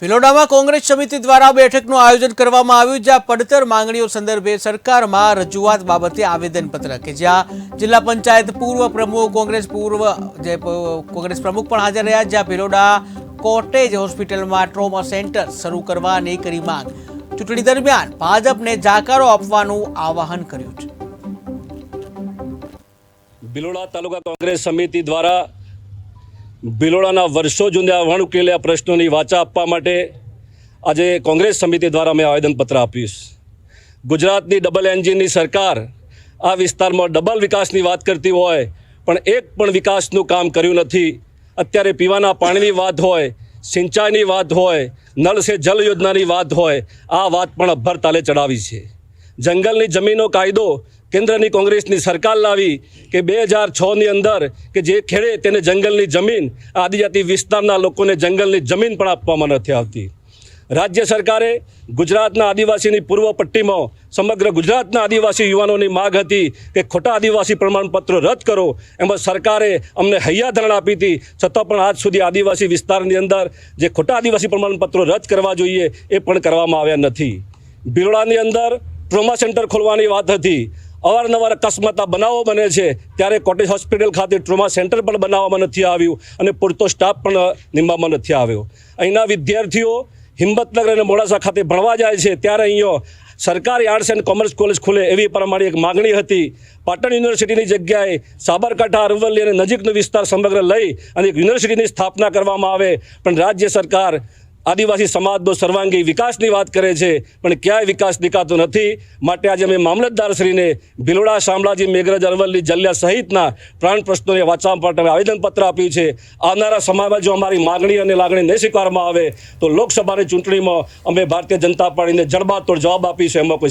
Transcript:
ભિલોડામાં કોંગ્રેસ સમિતિ દ્વારા બેઠકનું આયોજન કરવામાં આવ્યું, જ્યાં પડતર માંગણીઓ સંદર્ભે સરકારમાં રજૂઆત બાબતે આવેદનપત્ર કે જ્યાં જિલ્લા પંચાયત પૂર્વ પ્રમુખ, કોંગ્રેસ પૂર્વ જે કોંગ્રેસ પ્રમુખ પણ હાજર રહ્યા, જ્યાં ભિલોડા કોટેજ હોસ્પિટલમાં ટ્રોમા સેન્ટર શરૂ કરવાની કરી માંગ. ચૂંટણી દરમિયાન ભાજપને જાકારો આપવાનું આવાહન કર્યું છે. ભિલોડા તાલુકા કોંગ્રેસ સમિતિ દ્વારા ભિલોડાના વર્ષો જૂના વણ ઉકેલ્યા પ્રશ્નોની વાચા આપવા માટે આજે કોંગ્રેસ સમિતિ દ્વારા મેં આવેદનપત્ર આપ્યું ગુજરાતની ડબલ એન્જિનની સરકાર આ વિસ્તારમાં ડબલ વિકાસની વાત કરતી હોય, પણ એક પણ વિકાસનું કામ કર્યું નથી. અત્યારે પીવાના પાણીની વાત હોય, સિંચાઈની વાત હોય, નળ સે જલ યોજનાની વાત હોય, આ વાત પણ અભર તાલે ચડાવી છે. જંગલની જમીનો કાયદો કેન્દ્રની કોંગ્રેસની સરકાર લાવી કે બે હજાર છની અંદર કે જે ખેડે તેને જંગલની જમીન, આદિજાતિ વિસ્તારના લોકોને જંગલની જમીન પણ આપવામાં નથી આવતી. રાજ્ય સરકારે ગુજરાતના આદિવાસીની પૂર્વ પટ્ટીમાં સમગ્ર ગુજરાતના આદિવાસી યુવાનોની માગ હતી કે ખોટા આદિવાસી પ્રમાણપત્રો રદ કરો. એમાં સરકારે અમને હૈયાધરણ આપી હતી. છતાં પણ આજ સુધી આદિવાસી વિસ્તારની અંદર જે ખોટા આદિવાસી પ્રમાણપત્રો રદ કરવા જોઈએ એ પણ કરવામાં આવ્યા નથી. બિરોડાની અંદર ટ્રોમા સેન્ટર ખોલવાની વાત હતી. અવારનવાર અકસ્માતના બનાવો બને છે. ત્યારે કોટેજ હોસ્પિટલ ખાતે ટ્રોમા સેન્ટર પણ બનાવવામાં નથી આવ્યું અને પૂરતો સ્ટાફ પણ નિમવામાં નથી આવ્યો. અહીંના વિદ્યાર્થીઓ હિંમતનગર અને મોડાસા ખાતે ભણવા જાય છે. ત્યારે અહીંયા સરકારી આર્ટ્સ એન્ડ કોમર્સ કોલેજ ખુલે એવી પ્રમાણે એક માગણી હતી. પાટણ યુનિવર્સિટીની જગ્યાએ સાબરકાંઠા, અરવલ્લી અને નજીકનો વિસ્તાર સમગ્ર લઈ અને એક યુનિવર્સિટીની સ્થાપના કરવામાં આવે. પણ રાજ્ય સરકાર આદિવાસી સમાજનો સર્વાંગી વિકાસની વાત કરે છે, પણ ક્યાંય વિકાસ દેખાતો નથી. માટે આજે અમે મામલતદારશ્રીને ભિલોડા શામળાજી મેઘરજ અરવલ્લી જલિયા સહિતના પ્રાણ પ્રશ્નોને વાંચવા માટે અમે આવેદનપત્ર આપ્યું છે. આવનારા સમયમાં જો અમારી માગણી અને લાગણી નહીં સ્વીકારવામાં આવે, તો લોકસભાની ચૂંટણીમાં અમે ભારતીય જનતા પાર્ટીને જડબાતોડ જવાબ આપીશું. એમાં કોઈ